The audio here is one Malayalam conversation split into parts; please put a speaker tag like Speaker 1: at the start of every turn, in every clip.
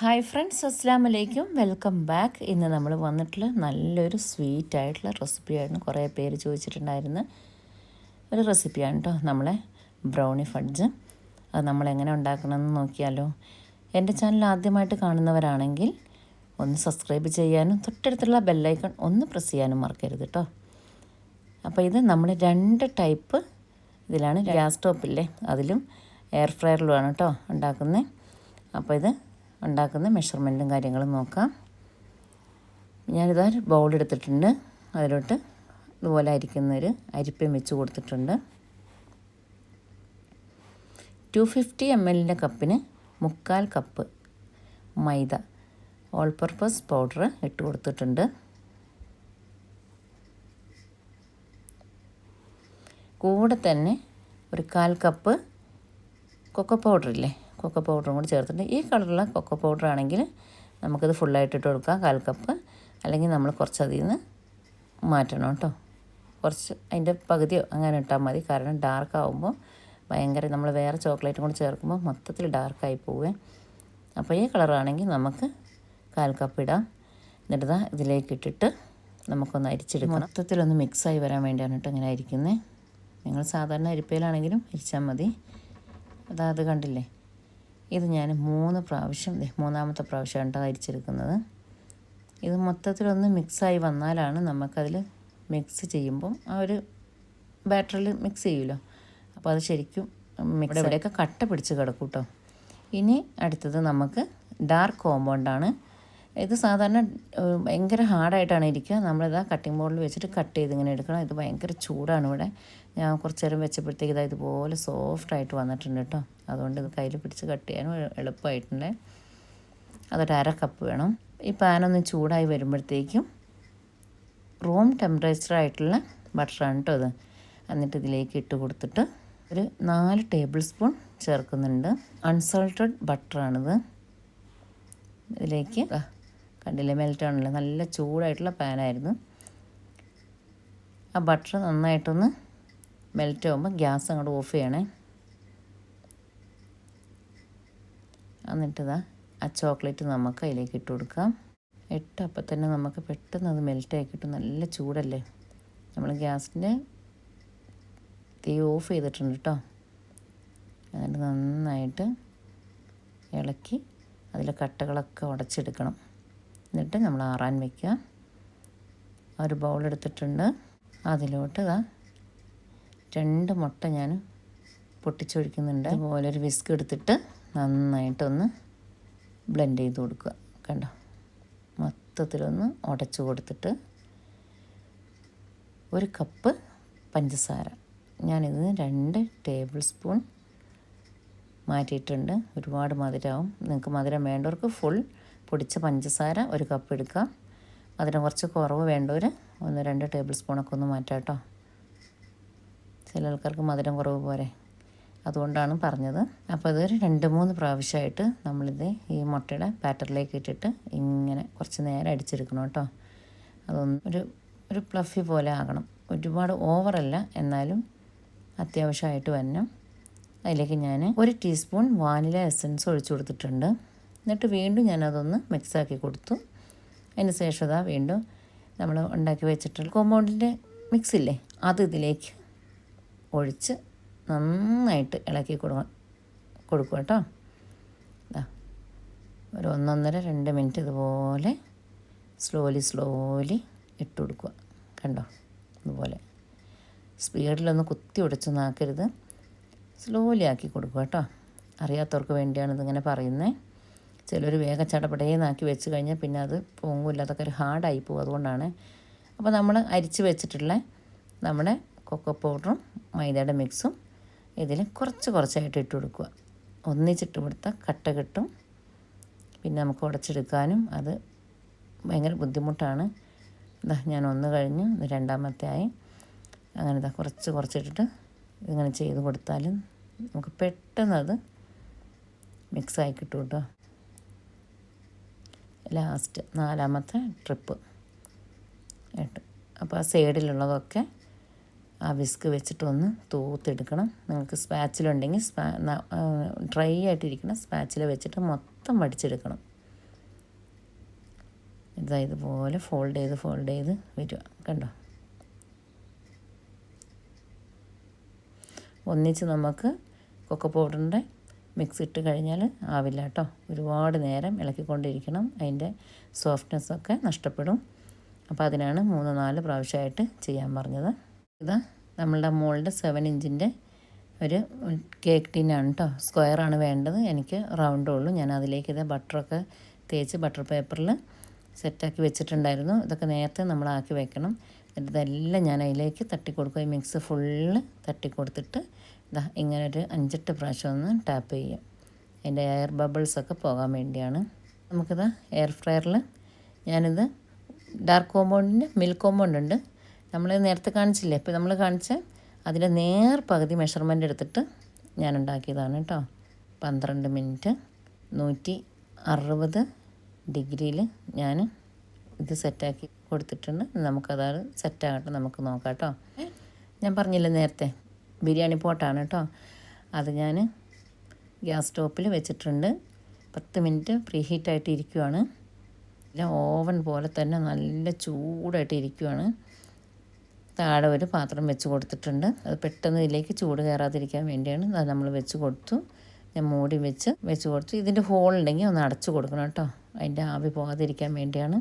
Speaker 1: ഹായ് ഫ്രണ്ട്സ് അസ്സാം വലൈക്കും വെൽക്കം ബാക്ക് ഇന്ന് നമ്മൾ വന്നിട്ടുള്ള നല്ലൊരു സ്വീറ്റ് ആയിട്ടുള്ള റെസിപ്പിയായിരുന്നു കുറേ പേര് ചോദിച്ചിട്ടുണ്ടായിരുന്ന. ഒരു റെസിപ്പിയാണ് കേട്ടോ നമ്മളെ ബ്രൗണി ഫഡ്ജ് അത് നമ്മളെങ്ങനെ ഉണ്ടാക്കണമെന്ന് നോക്കിയാലോ. എന്റെ ചാനൽ ആദ്യമായിട്ട് കാണുന്നവരാണെങ്കിൽ ഒന്ന് സബ്സ്ക്രൈബ് ചെയ്യാനും തൊട്ടടുത്തുള്ള ബെല്ലൈക്കൺ ഒന്ന് പ്രസ് ചെയ്യാനും മറക്കരുത് കേട്ടോ അപ്പോൾ ഇത് നമ്മൾ രണ്ട് ടൈപ്പ് ഇതിലാണ് ഗ്യാസ് സ്റ്റോപ്പില്ലേ? അതിലും എയർ ഫ്രയറിലുമാണ് കേട്ടോ ഉണ്ടാക്കുന്നത് അപ്പോൾ ഇത് ഉണ്ടാക്കുന്ന മെഷർമെന്റും കാര്യങ്ങളും നോക്കാം. ഞാനിതാ ഒരു ബൗൾ എടുത്തിട്ടുണ്ട്. അതിലോട്ട് ഇതുപോലെ അരിക്കുന്നൊരു അരിപ്പയും വെച്ച് കൊടുത്തിട്ടുണ്ട്. ടു ഫിഫ്റ്റി എം എല്ലിന്റെ കപ്പിന് മുക്കാൽ cup maida all purpose powder ഇട്ട് കൊടുത്തിട്ടുണ്ട്. കൂടെ തന്നെ ഒരു കാൽ കപ്പ് കൊക്കോ പൗഡർ ഇല്ലേ? കൊക്കോ പൗഡറും കൂടി ചേർത്തിട്ട് ഈ കളറുള്ള കൊക്കോ പൗഡർ ആണെങ്കിൽ നമുക്കിത് ഫുള്ളായിട്ട് ഇട്ട് കൊടുക്കാം കാൽ കപ്പ് അല്ലെങ്കിൽ നമ്മൾ കുറച്ച് അതിൽ നിന്ന് മാറ്റണം കേട്ടോ. കുറച്ച് അതിന്റെ പകുതിയോ അങ്ങനെ ഇട്ടാൽ മതി. കാരണം ഡാർക്ക് ആകുമ്പോൾ ഭയങ്കര നമ്മൾ വേറെ ചോക്ലേറ്റും കൂടി ചേർക്കുമ്പോൾ മൊത്തത്തിൽ ഡാർക്കായി പോവേ. അപ്പോൾ ഈ കളറാണെങ്കിൽ നമുക്ക് കാൽ കപ്പ് ഇടാം. എന്നിട്ട് ഇതിലേക്ക് ഇട്ടിട്ട് നമുക്കൊന്ന് അരിച്ചെടുക്കണം മൊത്തത്തിലൊന്ന് മിക്സായി വരാൻ വേണ്ടിയാണ് കേട്ടോ ഇങ്ങനെ അരിക്കുന്നത് നിങ്ങൾ സാധാരണ അരിപ്പയിലാണെങ്കിലും അരിച്ചാൽ മതി. അതാ അത് കണ്ടില്ലേ? ഇത് ഞാൻ മൂന്ന് പ്രാവശ്യം മൂന്നാമത്തെ പ്രാവശ്യമാണ് കേട്ടോ അരിച്ചെടുക്കുന്നത്. ഇത് മൊത്തത്തിലൊന്ന് മിക്സായി വന്നാലാണ് നമുക്കതിൽ മിക്സ് ചെയ്യുമ്പം ആ ഒരു ബാറ്ററിൽ മിക്സ് ചെയ്യുമല്ലോ അപ്പോൾ അത് ശരിക്കും മിക്സ് ഇവിടെയൊക്കെ കട്ട പിടിച്ച് കിടക്കും കേട്ടോ ഇനി അടുത്തത് നമുക്ക് ഡാർക്ക് കോമ്പൗണ്ടാണ് ഇത് സാധാരണ ഭയങ്കര ഹാർഡായിട്ടാണ് ഇരിക്കുക. നമ്മളിതാ കട്ടിംഗ് ബോർഡിൽ വെച്ചിട്ട് കട്ട് ചെയ്ത് ഇങ്ങനെ എടുക്കണം. ഇത് ഭയങ്കര ചൂടാണ് ഇവിടെ. ഞാൻ കുറച്ച് നേരം വെച്ചപ്പോഴത്തേക്ക് ഇതാ ഇതുപോലെ സോഫ്റ്റ് ആയിട്ട് വന്നിട്ടുണ്ട് കേട്ടോ അതുകൊണ്ട് ഇത് കയ്യിൽ പിടിച്ച് കട്ട് ചെയ്യാനും എളുപ്പമായിട്ടുണ്ട്. അതൊരു അര കപ്പ് വേണം. ഈ പാനൊന്ന് ചൂടായി വരുമ്പോഴത്തേക്കും റൂം ടെമ്പറേച്ചറായിട്ടുള്ള ബട്ടറാണ് കേട്ടോ ഇത്. എന്നിട്ട് ഇതിലേക്ക് ഇട്ട് കൊടുത്തിട്ട് ഒരു നാല് ടേബിൾ സ്പൂൺ ചേർക്കുന്നുണ്ട്. അൺസോൾട്ടഡ് ബട്ടറാണിത് ഇതിലേക്ക് കണ്ടില്ലേ? മെൽറ്റ് ആണല്ലോ. നല്ല ചൂടായിട്ടുള്ള പാനായിരുന്നു ആ ബട്ടർ നന്നായിട്ടൊന്ന് മെൽറ്റ് ആകുമ്പോൾ ഗ്യാസ് അങ്ങോട്ട് ഓഫ് ചെയ്യണേ. എന്നിട്ടതാ ആ ചോക്ലേറ്റ് നമുക്ക് അതിലേക്ക് ഇട്ട് കൊടുക്കാം. ഇട്ട് അപ്പം തന്നെ നമുക്ക് പെട്ടെന്ന് അത് മെൽറ്റായി കിട്ടും. നല്ല ചൂടല്ലേ? നമ്മൾ ഗ്യാസിന്റെ തീ ഓഫ് ചെയ്തിട്ടുണ്ട് കേട്ടോ എന്നിട്ട് നന്നായിട്ട് ഇളക്കി അതിലെ കട്ടകളൊക്കെ ഉടച്ചെടുക്കണം. എന്നിട്ട് നമ്മൾ ആറാൻ വയ്ക്കുക ഒരു ബൗൾ എടുത്തിട്ടുണ്ട്. അതിലോട്ട് രണ്ട് മുട്ട ഞാൻ പൊട്ടിച്ചൊഴിക്കുന്നുണ്ട്. അതുപോലെ ഒരു വിസ്ക് എടുത്തിട്ട് നന്നായിട്ടൊന്ന് ബ്ലെൻഡ് ചെയ്ത് കൊടുക്കുക. കണ്ടോ? മൊത്തത്തിലൊന്ന് ഉടച്ചു കൊടുത്തിട്ട് ഒരു കപ്പ് പഞ്ചസാര. ഞാനിത് രണ്ട് ടേബിൾ സ്പൂൺ മാറ്റിയിട്ടുണ്ട്. ഒരുപാട് മധുരമാവും. നിങ്ങൾക്ക് മധുരം വേണ്ടവർക്ക് ഫുൾ പൊടിച്ച പഞ്ചസാര ഒരു കപ്പ് എടുക്കുക. മധുരം കുറച്ച് കുറവ് വേണ്ടവർ ഒന്ന് രണ്ട് ടേബിൾ സ്പൂണൊക്കെ ഒന്ന് മാറ്റാം കേട്ടോ. ചില ആൾക്കാർക്ക് മധുരം കുറവ് പോരെ. അതുകൊണ്ടാണ് പറഞ്ഞത്. അപ്പോൾ അതൊരു രണ്ട് മൂന്ന് പ്രാവശ്യമായിട്ട് നമ്മളിത് ഈ മുട്ടയുടെ ബാറ്ററിലേക്ക് ഇട്ടിട്ട് ഇങ്ങനെ കുറച്ച് നേരം അടിച്ചെടുക്കണം കേട്ടോ. അതൊന്ന് ഒരു ഒരു പ്ലഫി പോലെ ആകണം. ഒരുപാട് ഓവറല്ല എന്നാലും അത്യാവശ്യമായിട്ട് വരണം. അതിലേക്ക് ഞാൻ ഒരു ടീസ്പൂൺ വാനില എസൻസ് ഒഴിച്ചു കൊടുത്തിട്ടുണ്ട്. എന്നിട്ട് വീണ്ടും ഞാനതൊന്ന് മിക്സാക്കി കൊടുത്തു. അതിന് ശേഷം അതാ വീണ്ടും നമ്മൾ ഉണ്ടാക്കി വെച്ചിട്ടുള്ള കോമ്പൗണ്ടിന്റെ മിക്സ് ഇല്ലേ അത് ഇതിലേക്ക് ഒഴിച്ച് നന്നായിട്ട് ഇളക്കി കൊടുക്കുക കൊടുക്കുക കേട്ടോ. ഇതാ ഒരു ഒന്നൊന്നര രണ്ട് മിനിറ്റ് ഇതുപോലെ സ്ലോലി സ്ലോലി ഇട്ട് കൊടുക്കുക. കണ്ടോ? ഇതുപോലെ. സ്പീഡിലൊന്ന് കുത്തി ഉടച്ചൊന്നും സ്ലോലി ആക്കി കൊടുക്കുക കേട്ടോ. അറിയാത്തവർക്ക് വേണ്ടിയാണ് ഇതിങ്ങനെ പറയുന്നത് ചിലർ വേഗം ചടപടേന്നാക്കി വെച്ച് കഴിഞ്ഞാൽ പിന്നെ അത് പൊങ്ങില്ല അതൊക്കെ ഒരു ഹാർഡായി പോകും. അതുകൊണ്ടാണ് അപ്പോൾ നമ്മൾ അരിച്ച് വെച്ചിട്ടുള്ള നമ്മുടെ കൊക്കോ പൗഡറും മൈദയുടെ മിക്സും ഇതിൽ കുറച്ച് കുറച്ചായിട്ട് ഇട്ട് കൊടുക്കുക. ഒന്നിച്ചിട്ട് കൊടുത്താൽ കട്ട കിട്ടും. പിന്നെ നമുക്ക് ഉടച്ചെടുക്കാനും അത് ഭയങ്കര ബുദ്ധിമുട്ടാണ്. ഇതാ ഞാൻ ഒന്ന് കഴിഞ്ഞു രണ്ടാമത്തെ ആയി. അങ്ങനെ ഇതാ കുറച്ച് കുറച്ചിട്ടിട്ട് ഇങ്ങനെ ചെയ്ത് കൊടുത്താലും നമുക്ക് പെട്ടെന്ന് അത് മിക്സായി കിട്ടും കേട്ടോ. ലാസ്റ്റ് നാലാമത്തെ ട്രിപ്പ് കേട്ടു. അപ്പോൾ ആ സൈഡിലുള്ളതൊക്കെ ആ വിസ്ക് വെച്ചിട്ടൊന്ന് തൂത്തെടുക്കണം നിങ്ങൾക്ക് സ്പാച്ചിലുണ്ടെങ്കിൽ സ്പാ ഡ്രൈ ആയിട്ടിരിക്കണം സ്പാച്ചിൽ വെച്ചിട്ട് മൊത്തം വടിച്ചെടുക്കണം. ഇതാ ഇതുപോലെ ഫോൾഡ് ചെയ്ത് ഫോൾഡ് ചെയ്ത് വരിക. കണ്ടോ? ഒന്നിച്ച് നമുക്ക് കൊക്കോ പൗഡറിന്റെ മിക്സ് ഇട്ട് കഴിഞ്ഞാൽ ആവില്ല കേട്ടോ. ഒരുപാട് നേരം ഇളക്കിക്കൊണ്ടിരിക്കണം. അതിന്റെ സോഫ്റ്റ്നെസ്സൊക്കെ നഷ്ടപ്പെടും. അപ്പോൾ അതിനാണ് മൂന്ന് നാല് പ്രാവശ്യമായിട്ട് ചെയ്യാൻ പറഞ്ഞത്. ഇത് നമ്മളുടെ മോളുടെ സെവൻ ഇഞ്ചിന്റെ ഒരു കേക്ക് ടീനാണ് കേട്ടോ. സ്ക്വയറാണ് വേണ്ടത്. എനിക്ക് റൗണ്ടേ ഉള്ളൂ. ഞാൻ അതിലേക്ക് ഇത് ബട്ടറൊക്കെ തേച്ച് ബട്ടർ പേപ്പറിൽ സെറ്റാക്കി വെച്ചിട്ടുണ്ടായിരുന്നു. ഇതൊക്കെ നേരത്തെ നമ്മളാക്കി വെക്കണം. ഇതെല്ലാം ഞാൻ അതിലേക്ക് തട്ടി കൊടുക്കും ഈ മിക്സ് ഫുള്ള് തട്ടി കൊടുത്തിട്ട് ഇതാ ഇങ്ങനെ ഒരു അഞ്ചെട്ട് പ്രാവശ്യം ഒന്ന് ടാപ്പ് ചെയ്യാം. അതിന്റെ എയർ ബബിൾസൊക്കെ പോകാൻ വേണ്ടിയാണ്. നമുക്കിത് എയർ ഫ്രയറിൽ ഞാനിത് ഡാർക്ക് കോമ്പൗണ്ടിന്റെ മിൽക്ക് കോമ്പൗണ്ട് ഉണ്ട് നമ്മൾ നേരത്തെ കാണിച്ചില്ലേ? ഇപ്പോൾ നമ്മൾ കാണിച്ച അതിന്റെ നേർ പകുതി മെഷർമെന്റ് എടുത്തിട്ട് ഞാൻ ഉണ്ടാക്കിയതാണ് കേട്ടോ. പന്ത്രണ്ട് മിനിറ്റ് നൂറ്റി അറുപത് ഡിഗ്രിയിൽ ഞാൻ ഇത് സെറ്റാക്കി കൊടുത്തിട്ടുണ്ട്. നമുക്കത് സെറ്റാകട്ടെ നമുക്ക് നോക്കാം കേട്ടോ. ഞാൻ പറഞ്ഞില്ലേ നേരത്തെ ബിരിയാണി പോട്ടാണ് കേട്ടോ. അത് ഞാൻ ഗ്യാസ് സ്റ്റോപ്പിൽ വെച്ചിട്ടുണ്ട്. പത്ത് മിനിറ്റ് പ്രീ ഹീറ്റായിട്ട് ഇരിക്കുവാണ്. എല്ലാം ഓവൻ പോലെ തന്നെ നല്ല ചൂടായിട്ട് ഇരിക്കുവാണ്. താഴെ ഒരു പാത്രം വെച്ച് കൊടുത്തിട്ടുണ്ട്. അത് പെട്ടെന്ന് ഇതിലേക്ക് ചൂട് കയറാതിരിക്കാൻ വേണ്ടിയാണ് അത് നമ്മൾ വെച്ച് കൊടുത്തു. ഞാൻ മൂടി വെച്ച് വെച്ച് കൊടുത്തു. ഇതിന്റെ ഹോൾ ഉണ്ടെങ്കിൽ ഒന്ന് അടച്ചു കൊടുക്കണം കേട്ടോ. അതിന്റെ ആവി പോകാതിരിക്കാൻ വേണ്ടിയാണ്.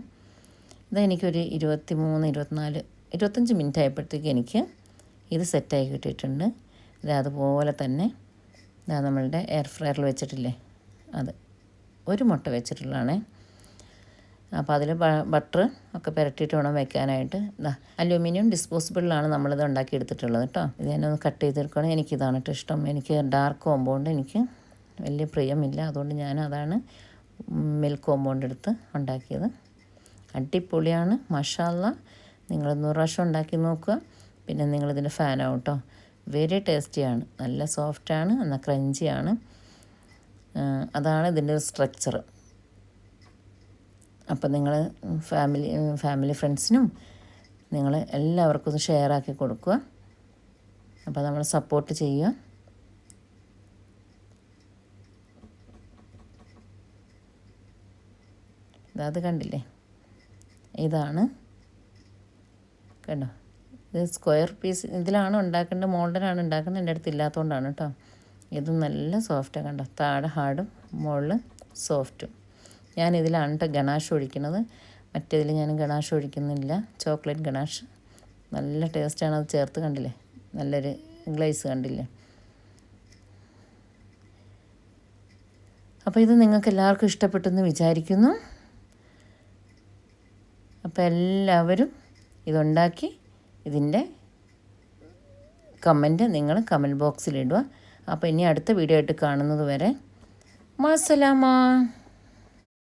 Speaker 1: ഇതെനിക്കൊരു ഇരുപത്തി മൂന്ന് ഇരുപത്തിനാല് ഇരുപത്തഞ്ച് മിനിറ്റ് ആയപ്പോഴത്തേക്ക് എനിക്ക് ഇത് സെറ്റായി കിട്ടിയിട്ടുണ്ട്. ഇത് അതുപോലെ തന്നെ ഇതാ നമ്മളുടെ എയർ ഫ്രയറിൽ വെച്ചിട്ടില്ലേ? അത് ഒരു മുട്ട വെച്ചിട്ടുള്ളതാണ്. അപ്പോൾ അതിൽ ബട്ടർ ഒക്കെ പുരട്ടിയിട്ട് വേണം വെക്കാനായിട്ട്. ഇതാ അലൂമിനിയം ഡിസ്പോസിബിളിലാണ് നമ്മളിത് ഉണ്ടാക്കി എടുത്തിട്ടുള്ളത് കേട്ടോ. ഇത് തന്നെ ഒന്ന് കട്ട് ചെയ്തെടുക്കണം എനിക്കിതാണ് കേട്ടോ ഇഷ്ടം. എനിക്ക് ഡാർക്ക് കോമ്പൗണ്ട് എനിക്ക് വലിയ പ്രിയമില്ല. അതുകൊണ്ട് ഞാൻ അതാണ് മിൽക്ക് കോമ്പൗണ്ട് എടുത്ത് ഉണ്ടാക്കിയത്. അടിപൊളിയാണ്. മഷാല്ല നിങ്ങൾ നൂറ് പ്രാവശ്യം ഉണ്ടാക്കി നോക്കുക. പിന്നെ നിങ്ങളിതിന്റെ ഫാനാവും കേട്ടോ വെരി ടേസ്റ്റിയാണ് നല്ല സോഫ്റ്റാണ് എന്നാൽ ക്രഞ്ചിയാണ് അതാണ് ഇതിന്റെ സ്ട്രക്ചർ അപ്പം നിങ്ങൾ ഫാമിലി ഫാമിലി ഫ്രണ്ട്സിനും നിങ്ങൾ എല്ലാവർക്കും ഒന്ന് ഷെയർ ആക്കി കൊടുക്കുക. അപ്പോൾ നമ്മൾ സപ്പോർട്ട് ചെയ്യുക. അത് കണ്ടില്ലേ? ഇതാണ്. കണ്ടോ? ഇത് സ്ക്വയർ പീസ് ഇതിലാണ് ഉണ്ടാക്കേണ്ടത് മോൾഡിലാണ് ഉണ്ടാക്കുന്നത് എന്റെ അടുത്ത് ഇല്ലാത്തതുകൊണ്ടാണ് കേട്ടോ. ഇത് നല്ല സോഫ്റ്റാണ് കണ്ടോ. താഴെ ഹാർഡും മുകളിൽ സോഫ്റ്റും. ഞാൻ ഇതിലാണ് കേട്ടോ ഗണാഷ് ഒഴിക്കുന്നത്. മറ്റേതിൽ ഞാൻ ഗണാഷ് ഒഴിക്കുന്നില്ല. Chocolate ganache. നല്ല ടേസ്റ്റാണ് അത് ചേർത്ത് കണ്ടില്ലേ? നല്ലൊരു ഗ്ലേസ് കണ്ടില്ലേ? അപ്പോൾ ഇത് നിങ്ങൾക്ക് എല്ലാവർക്കും ഇഷ്ടപ്പെട്ടെന്ന് വിചാരിക്കുന്നു. അപ്പോൾ എല്ലാവരും ഇതുണ്ടാക്കി ഇതിന്റെ കമന്റ് നിങ്ങൾ കമന്റ് ബോക്സിലിടുക. അപ്പോൾ ഇനി അടുത്ത വീഡിയോ ആയിട്ട് കാണുന്നത് വരെ മാസലാമ.